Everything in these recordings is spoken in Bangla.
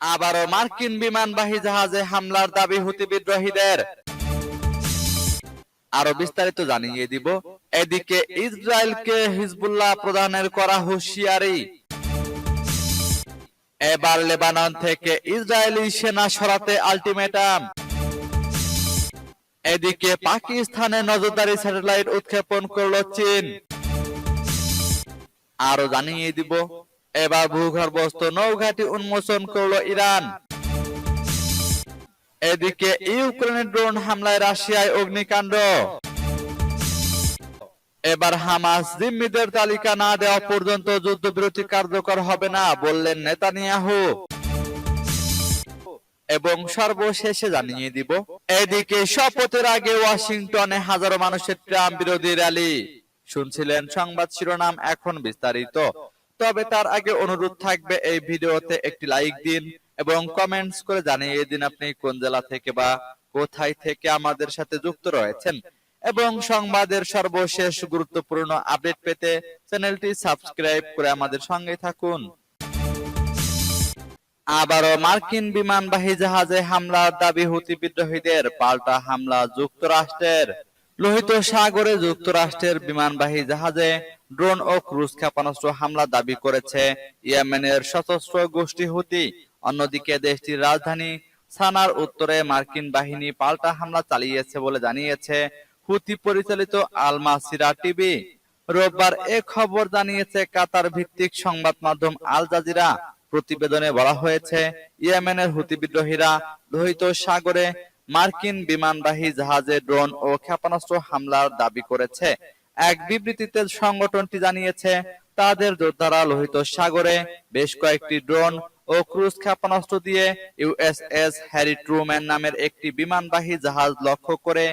আবারও মার্কিন বিমানবাহী জাহাজে হামলার দাবি হুতি বিদ্রোহীদের। আরও বিস্তারিত জানিয়ে দিব, এদিকে ইসরায়েলকে হিজবুল্লাহ প্রধানের করা হুঁশিয়ারি। এবার লেবানন থেকে ইসরায়েলি সেনা সরাতে আলটিমেটাম। এদিকে পাকিস্তানে নজরদারি স্যাটেলাইট উৎক্ষেপণ করল চীন। আরও জানিয়ে দিব এবার ভূগর্ভস্থ নৌঘাটি উন্মোচন করল ইরান। এদিকে ইউক্রেনের ড্রোন হামলায় রাশিয়ায় অগ্নিকাণ্ড। এবার হামাস জিম্মিদের তালিকা না দেওয়া পর্যন্ত যুদ্ধবিরতি কার্যকর হবে না, বললেন নেতানিয়াহু। এবং সর্বশেষে জানিয়ে দিব, এদিকে শপথের আগে ওয়াশিংটনে হাজারো মানুষের ট্রাম্প বিরোধী র্যালি। শুনছিলেন সংবাদ শিরোনাম এখন বিস্তারিত। তবে তার আগে অনুরোধ থাকবে এই ভিডিওতে একটি লাইক দিন এবং কমেন্টস করে জানিয়ে দিন আপনি কোন জেলা থেকে বা কোথায় থেকে আমাদের সাথে যুক্ত রয়েছেন। এবং সংবাদের সর্বশেষ গুরুত্বপূর্ণ আপডেট পেতে চ্যানেলটি সাবস্ক্রাইব করে আমাদের সঙ্গে থাকুন। আবারও মার্কিন বিমানবাহী জাহাজে হামলার দাবি হুতি বিদ্রোহীদের পাল্টা হামলা যুক্তরাষ্ট্রের। লোহিত সাগরে যুক্তরাষ্ট্রের বিমানবাহী জাহাজে ড্রোন ও ক্রুজ ক্ষেপণাস্ত্র হামলা দাবি করেছে ইয়েমেনের সশস্ত্র গোষ্ঠী হুতি। অন্যদিকে দেশটির রাজধানী সানার উত্তরে মার্কিন বাহিনী পাল্টা হামলা চালিয়েছে বলে জানিয়েছে হুতি পরিচালিত আলমাসিরা টিভি। রোববার এ খবর জানিয়েছে কাতার ভিত্তিক সংবাদ মাধ্যম আল জাজিরা। প্রতিবেদনে বলা হয়েছে, ইয়েমেনের হুতি বিদ্রোহীরা লোহিত সাগরে মার্কিন বিমানবাহী জাহাজে ড্রোন ও ক্ষেপণাস্ত্র হামলার দাবি করেছে। এক বিবৃতিতে সংগঠনটি জানিয়েছে, তাদের যোদ্ধারা লোহিত সাগরে বেশ কয়েকটি ড্রোন ও ক্রুজ ক্ষেপণাস্ত্র দিয়ে ইউএসএস হ্যারি ট্রুম্যান নামের একটি বিমানবাহী জাহাজ লক্ষ্য করে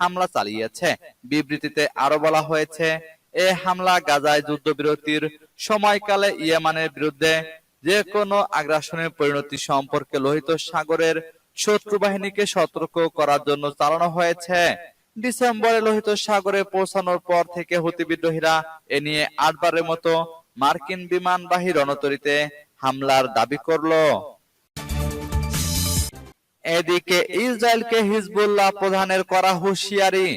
হামলা চালিয়েছে। বিবৃতিতে আরও বলা হয়েছে, এ হামলা গাজায় যুদ্ধবিরতির সময়কালে ইয়েমানের বিরুদ্ধে যে কোনো আগ্রাসনের পরিণতি সম্পর্কে লোহিত সাগরের শত্রু বাহিনীকে সতর্ক করার জন্য চালানো হয়েছে। ডিসেম্বরে লোহিত সাগরে পৌঁছানোর পর থেকে হুতি বিদ্রোহীরা এ নিয়ে আটবারের মতো মার্কিন বিমানবাহী রণতরীতে হামলার দাবি করল। এদিকে ইসরায়েলকে হিজবুল্লাহ প্রধানের করা হুঁশিয়ারি।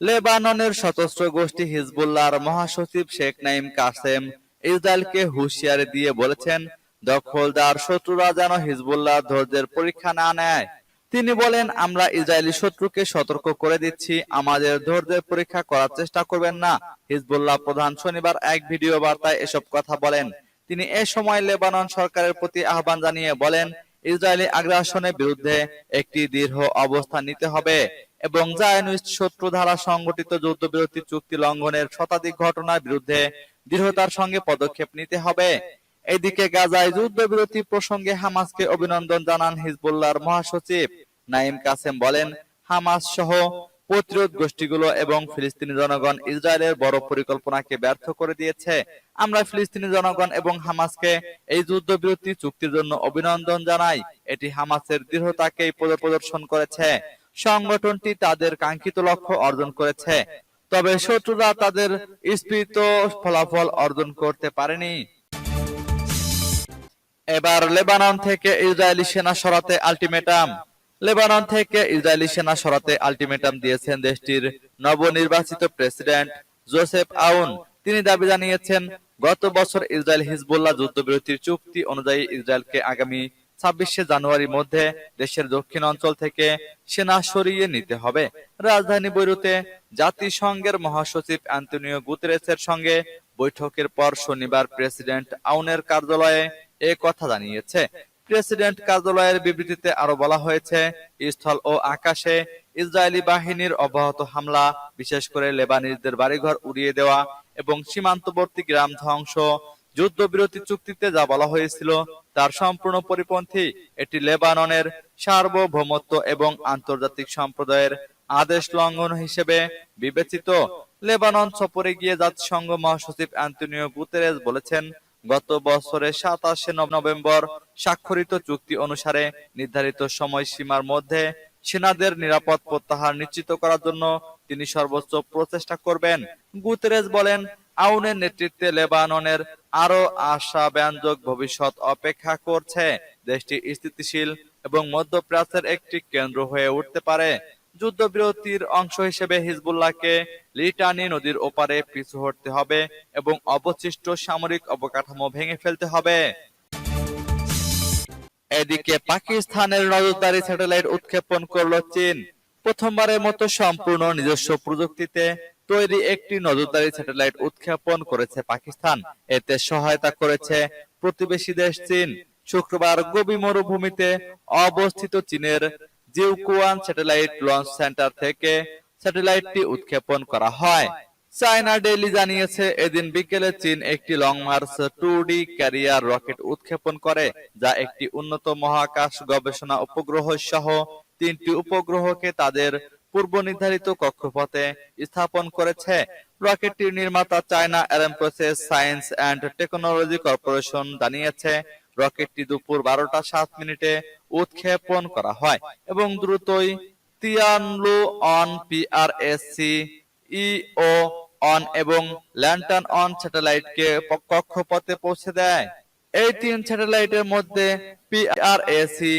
লেবাননের সশস্ত্র গোষ্ঠী হিজবুল্লাহর মহাসচিব শেখ নাইম কাসেম ইসরায়েলকে হুঁশিয়ারি দিয়ে বলেছেন দখলদার শত্রুরা যেন হিজবুল্লাহ ধৈর্যের পরীক্ষা না নেয়। তিনি বলেন, আমরা ইসরায়েলি শত্রুকে সতর্ক করে দিচ্ছি। আমাদের ধৈর্যের পরীক্ষা করার চেষ্টা করবেন না। হিজবুল্লাহ প্রধান শনিবার এক ভিডিও বার্তায় এসব কথা বলেন। তিনি এ সময় লেবানন সরকারের প্রতি আহ্বান জানিয়ে বলেন, ইসরায়েলি আগ্রাসনের বিরুদ্ধে একটি দৃঢ় অবস্থান নিতে হবে এবং জায়নিস্ট শত্রু দ্বারা সংগঠিত যুদ্ধবিরতি চুক্তি লঙ্ঘনের শতাধিক ঘটনার বিরুদ্ধে দৃঢ়তার সঙ্গে পদক্ষেপ নিতে হবে। এদিকে গাজায় যুদ্ধবিরতি প্রসঙ্গে হামাসকে অভিনন্দন জানান হিজবুল্লাহর মহাসচিব। নাইম কাসেম বলেন, হামাস সহ প্রতিরোধ গোষ্ঠীগুলো এবং ফিলিস্তিনি জনগণ ইসরায়েলের বড় পরিকল্পনাকে ব্যর্থ করে দিয়েছে। আমরা ফিলিস্তিনি জনগণ এবং হামাসকে এই যুদ্ধবিরতি চুক্তির জন্য অভিনন্দন জানাই। এটি হামাসের দৃঢ়তাকেই প্রদর্শন করেছে। সংগঠনটি তাদের কাঙ্ক্ষিত লক্ষ্য অর্জন করেছে। তবে শত্রুরা তাদের স্ফীত ফলাফল অর্জন করতে পারেনি। এবার লেবানন থেকে ইসরায়েলি সেনা সরাতে আলটিমেটাম। লেবানন থেকে ইসরায়েলি সেনা সরাতে আলটিমেটাম দিয়েছেন দেশটির নবনির্বাচিত প্রেসিডেন্ট জোসেফ আউন। তিনি দাবি জানিয়েছেন, গত বছর ইসরায়েল হিজবুল্লাহ যুদ্ধবিরতির চুক্তি অনুযায়ী ইসরায়েলকে আগামী ছাব্বিশে জানুয়ারির মধ্যে দেশের দক্ষিণ অঞ্চল থেকে সেনা সরিয়ে নিতে হবে। রাজধানী বৈরুতে জাতিসংঘের মহাসচিব অ্যান্টনিও গুতেরেসের সঙ্গে বৈঠকের পর শনিবার প্রেসিডেন্ট আউনের কার্যালয়ে এ কথা জানিয়েছে। প্রেসিডেন্ট কার্যালয়ের বিবৃতিতে আরও বলা হয়েছে, স্থল ও আকাশে ইসরায়েলি বাহিনীর অব্যাহত হামলা, বিশেষ করে লেবানিজদের বাড়িঘর উড়িয়ে দেওয়া এবং সীমান্তবর্তী গ্রাম ধ্বংস, যুদ্ধবিরতি চুক্তিতে যা বলা হয়েছিল তার সম্পূর্ণ পরিপন্থী এটি লেবাননের সার্বভৌমত্ব এবং আন্তর্জাতিক সম্প্রদায়ের আদেশ লঙ্ঘন হিসেবে বিবেচিত। লেবানন সফরে গিয়ে জাতিসংঘ মহাসচিব অ্যান্টনিও গুতেরেস বলেছেন গত বছরের সাতাশে নভেম্বর স্বাক্ষরিত চুক্তি অনুসারে নির্ধারিত সময়সীমার মধ্যে সেনাদের নিরাপদ প্রত্যাহার নিশ্চিত করার জন্য তিনি সর্বোচ্চ প্রচেষ্টা করবেন। গুতেরেস বলেন, আউনের নেতৃত্বে লেবাননের আরও আশা আশাব্যঞ্জক ভবিষ্যৎ অপেক্ষা করছে। দেশটি স্থিতিশীল এবং মধ্যপ্রাচ্যের একটি কেন্দ্র হয়ে উঠতে পারে। যুদ্ধবিরতির অংশ হিসেবে হিজবুল্লাহকে লিটানি নদীর ওপারে পিছু হটতে হবে এবং অবশিষ্ট সামরিক অবকাঠামো ভেঙে ফেলতে হবে। এদিকে পাকিস্তানের নজরদারি স্যাটেলাইট উৎক্ষেপণ করল চীন। প্রথমবারের মতো সম্পূর্ণ নিজস্ব প্রযুক্তিতে তৈরি একটি নজরদারি স্যাটেলাইট উৎক্ষেপণ করেছে পাকিস্তান। এতে সহায়তা করেছে প্রতিবেশী দেশ চীন। শুক্রবার গোবি মরুভূমিতে অবস্থিত চীনের জিউকুয়ান স্যাটেলাইট লঞ্চ সেন্টার থেকে স্যাটেলাইটটি উৎক্ষেপণ করা হয়। চায়না ডেইলি জানিয়েছে, এদিন বিকেলে চীন একটি Long March two D carrier rocket উৎক্ষেপণ করে, যা একটি উন্নত মহাকাশ গবেষণা উপগ্রহ সহ তিনটি উপগ্রহকে তাদের পূর্ব নির্ধারিত কক্ষপথে স্থাপন করেছে। রকেটটির নির্মাতা China Aerospace Science and Technology Corporation জানিয়েছে, রকেটটি দুপুর বারোটা সাত মিনিটে উৎক্ষেপণ করা হয় এবং দ্রুতই তিয়ানলু অন পিআরএসসি, ইও অন এবং ল্যান্টার্ন অন স্যাটেলাইটকে কক্ষপথে পৌঁছে দেয়। এই তিন স্যাটেলাইটের মধ্যে পিআরএসি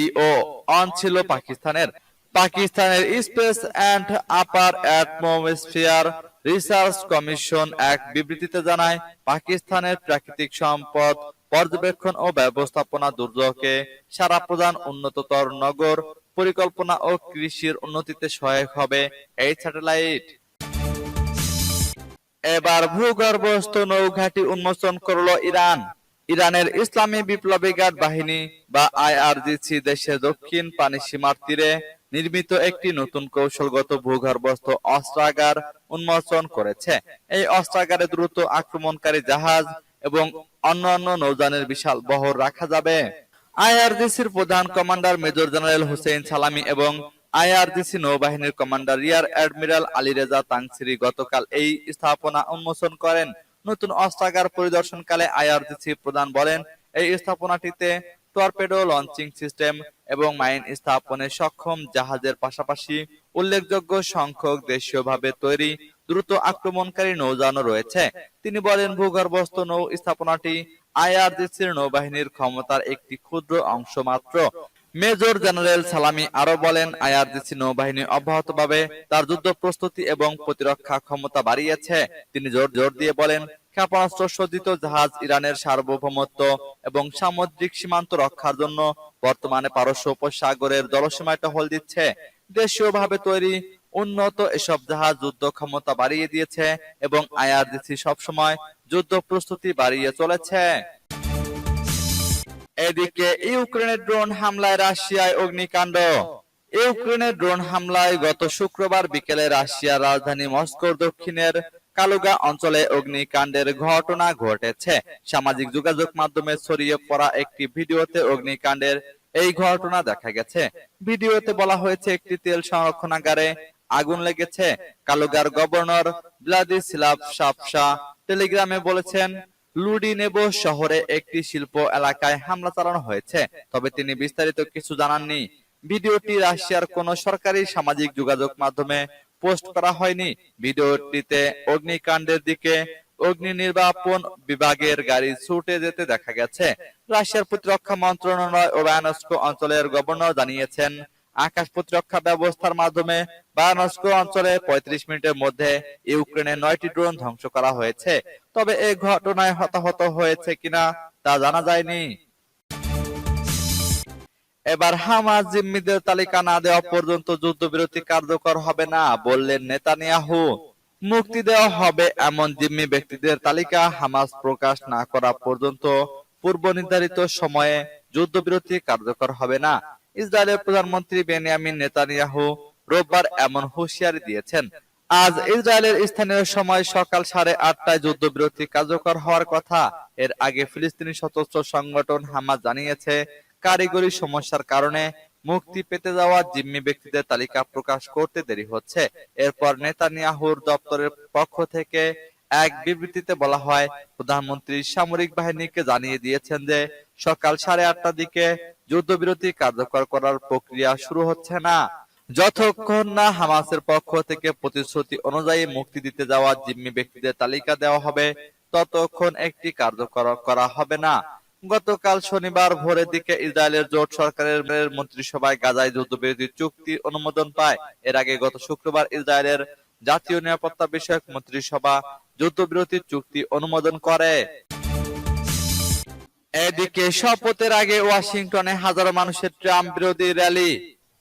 ইও অন ছিল পাকিস্তানের। পাকিস্তানের Space and Upper Atmosphere Research Commission এক বিবৃতিতে জানায়, পাকিস্তানের প্রাকৃতিক সম্পদ পর্যবেক্ষণ ও ব্যবস্থাপনা দুর্যোগকে সারা প্রদান উন্নততর নগর পরিকল্পনা ও কৃষির উন্নতিতে সহায়ক হবে এই স্যাটেলাইট। এবার ভূগর্ভস্থ নৌঘাটি উন্মোচন করল ইরান। ইরানের ইসলামী বিপ্লবী গার্ড বাহিনী বা আইআরজিসি দেশের দক্ষিণ পানি সীমার তীরে নির্মিত একটি নতুন কৌশলগত ভূগর্ভস্থ অস্ত্রাগার উন্মোচন করেছে। এই অস্ত্রাগারে দ্রুত আক্রমণকারী জাহাজ এবং অন্যান্য নৌযানের বিশাল বহর রাখা যাবে। আইআরজিসির প্রধান কমান্ডার মেজর জেনারেল হুসেইন সালামি এবং আইআরজিসি নৌবাহিনীর commander rear admiral Ali Reza Tangsiri গতকাল এই স্থাপনা উন্মোচন করেন। নতুন অস্ত্রাগার পরিদর্শনকালে আইআরজিসি প্রধান বলেন, এই স্থাপনাটিতে টর্পেডো লঞ্চিং সিস্টেম এবং মাইন স্থাপনে সক্ষম জাহাজের পাশাপাশি উল্লেখযোগ্য সংখ্যক দেশীয়ভাবে তৈরি দ্রুত আক্রমণকারী নৌযানও রয়েছে। তিনি বলেন, ভূগর্ভস্থ নৌ স্থাপনাটি আইআরজিসির নৌবাহিনীর ক্ষমতার একটি ক্ষুদ্র অংশ মাত্র। মেজর জেনারেল সালামি আরও বলেন, আইআরজিসি নৌবাহিনী অব্যাহতভাবে তার যুদ্ধ প্রস্তুতি এবং প্রতিরক্ষা ক্ষমতা বাড়িয়েছে। তিনি জোর জোর দিয়ে বলেন, ক্ষেপণাস্ত্র সজ্জিত জাহাজ ইরানের সার্বভৌমত্ব এবং সামুদ্রিক সীমান্ত রক্ষার জন্য বর্তমানে পারস্য উপসাগরের জলসীমায় টহল দিচ্ছে। দেশীয়ভাবে তৈরি উন্নত এসব জাহাজ যুদ্ধ ক্ষমতা বাড়িয়ে দিয়েছে এবং আইআরজিসি সবসময়, যুদ্ধ প্রস্তুতি বাড়িয়ে চলেছে। এদিকে ইউক্রেনের ড্রোন হামলায় রাশিয়ায় অগ্নিকাণ্ড। ইউক্রেনের ড্রোন হামলায় গত শুক্রবার বিকেলে রাশিয়ার রাজধানী মস্কোর দক্ষিণের কালুগা অঞ্চলে অগ্নিকাণ্ডের ঘটনা ঘটেছে। সামাজিক যোগাযোগ মাধ্যমে ছড়িয়ে পড়া একটি ভিডিওতে অগ্নিকাণ্ডের এই ঘটনা দেখা গেছে। ভিডিওতে বলা হয়েছে, একটি তেল সংরক্ষণাগারে আগুন লেগেছে। কালুগার গভর্নর ভ্লাদিস্লাভ সাপসা টেলিগ্রামে বলেছেন লুডিনেবো শহরে একটি শিল্প এলাকায় হামলা চালানো হয়েছে। তবে তিনি বিস্তারিত কিছু জানাননি। ভিডিওটি রাশিয়ার কোন সরকারি সামাজিক যোগাযোগ মাধ্যমে পোস্ট করা হয়নি। ভিডিওটিতে অগ্নিকাণ্ডের দিকে অগ্নি নির্বাপন বিভাগের গাড়ি ছুটে যেতে দেখা গেছে। রাশিয়ার প্রতিরক্ষা মন্ত্রণালয় ও অঞ্চলের গভর্নর জানিয়েছেন আকাশ প্রতিরক্ষা ব্যবস্থার মাধ্যমে বায়ানস্কো অঞ্চলে পঁয়ত্রিশ মিনিটের মধ্যে ইউক্রেনের নয়টি ড্রোন ধ্বংস করা হয়েছে। তবে এই ঘটনায় হতাহত হয়েছে কিনা তা জানা যায়নি। এবার হামাস জিম্মিদের তালিকা না দেওয়া পর্যন্ত যুদ্ধবিরতি কার্যকর হবে না বললেন নেতানিয়াহু। মুক্তি দেওয়া হবে এমন জিম্মি ব্যক্তিদের তালিকা হামাস প্রকাশ না করা পর্যন্ত পূর্ব নির্ধারিত সময়ে যুদ্ধবিরতি কার্যকর হবে না। ইসরায়েলের প্রধানমন্ত্রী বেনিয়ামিন নেতানিয়াহু রোববার এমন হুঁশিয়ারি দিয়েছেন। আজ ইসরায়েলের স্থানীয় সময় সকাল সাড়ে আটটায় যুদ্ধবিরতি কার্যকর হওয়ার কথা। এর আগে ফিলিস্তিনি সশস্ত্র সংগঠন হামাস জানিয়েছে, কারিগরি সমস্যার কারণে মুক্তি পেতে যাওয়া জিম্মি ব্যক্তিদের তালিকা প্রকাশ করতে দেরি হচ্ছে। এরপর নেতানিয়াহুর দপ্তরের পক্ষ থেকে এক বিবৃতিতে বলা হয়, প্রধানমন্ত্রী সামরিক বাহিনীকে জানিয়ে দিয়েছেন যে সকাল সাড়ে আটটার দিকে যুদ্ধবিরতি কার্যকর করার প্রক্রিয়া শুরু হচ্ছে না। যতক্ষণ না হামাসের পক্ষ থেকে প্রতিশ্রুতি অনুযায়ী মুক্তি দিতে যাওয়া জিম্মি ব্যক্তিদের তালিকা দেওয়া হবে, ততক্ষণ একটি কার্যকর করা হবে না। গতকাল শনিবার ভোরের দিকে ইসরায়েলের জোট সরকারের মন্ত্রিসভায় গাজায় যুদ্ধবিরতি চুক্তি অনুমোদন পায়। এর আগে গত শুক্রবার ইসরায়েলের জাতীয় নিরাপত্তা বিষয়ক মন্ত্রিসভা যুদ্ধবিরতি চুক্তি অনুমোদন করে। এদিকে শপথের আগে ওয়াশিংটনে হাজারো মানুষের ট্রাম্প বিরোধী র্যালি।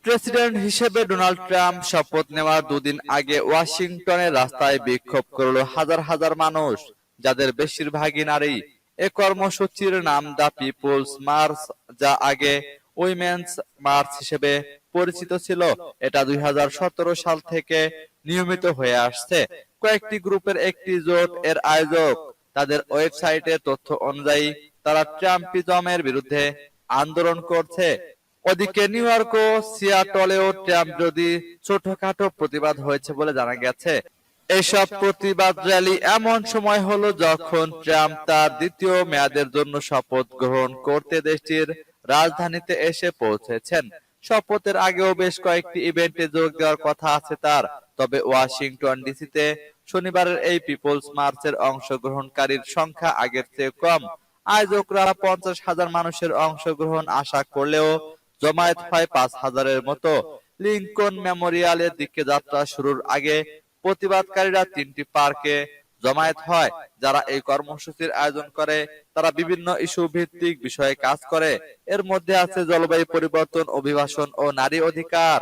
প্রেসিডেন্ট হিসেবে ডোনাল্ড ট্রাম্প শপথ নেওয়ার দুদিন আগে ওয়াশিংটনের রাস্তায় বিক্ষোভ করল হাজার হাজার মানুষ, যাদের বেশিরভাগই নারী। এ কর্মসূচির নাম দ্য পিপলস মার্চ, যা আগে উইমেন্স মার্চ হিসেবে পরিচিত ছিল। এটা দুই হাজার সতেরো সাল থেকে নিয়মিত হয়ে আসছে। কয়েকটি গ্রুপের একটি জোট এর আয়োজক। তাদের ওয়েবসাইটের তথ্য অনুযায়ী তারা ট্রাম্পিজমের বিরুদ্ধে আন্দোলন করছে। ওদিকে নিউ ইয়র্ক ও সিয়াটলেও ট্রাম্প বিরোধী ছোটখাটো প্রতিবাদ হয়েছে বলে জানা গেছে, এসব প্রতিবাদ র্যালি এমন সময় হলো যখন ট্রাম্প তার দ্বিতীয় মেয়াদের জন্য শপথ গ্রহণ করতে দেশটির রাজধানীতে এসে পৌঁছেছেন। শপথের আগেও বেশ কয়েকটি ইভেন্টে যোগ দেওয়ার কথা আছে তার। তবে ওয়াশিংটন ডিসিতে শনিবারের এই পিপলস মার্চের অংশগ্রহণকারীর সংখ্যা আগের চেয়ে কম। আয়োজকরা পঞ্চাশ হাজার মানুষের অংশগ্রহণ আশা করলেও জমায়েত হয় পাঁচ হাজারের মতো। লিঙ্কন মেমোরিয়ালের দিকে যাত্রা শুরুর আগে প্রতিবাদকারীরা তিনটি পার্কে জমায়েত হয়, যারা এই কর্মসূচির আয়োজন করে, তারা বিভিন্ন ইস্যু ভিত্তিক বিষয়ে কাজ করে। এর মধ্যে আছে জলবায়ু পরিবর্তন, অভিবাসন ও নারী অধিকার।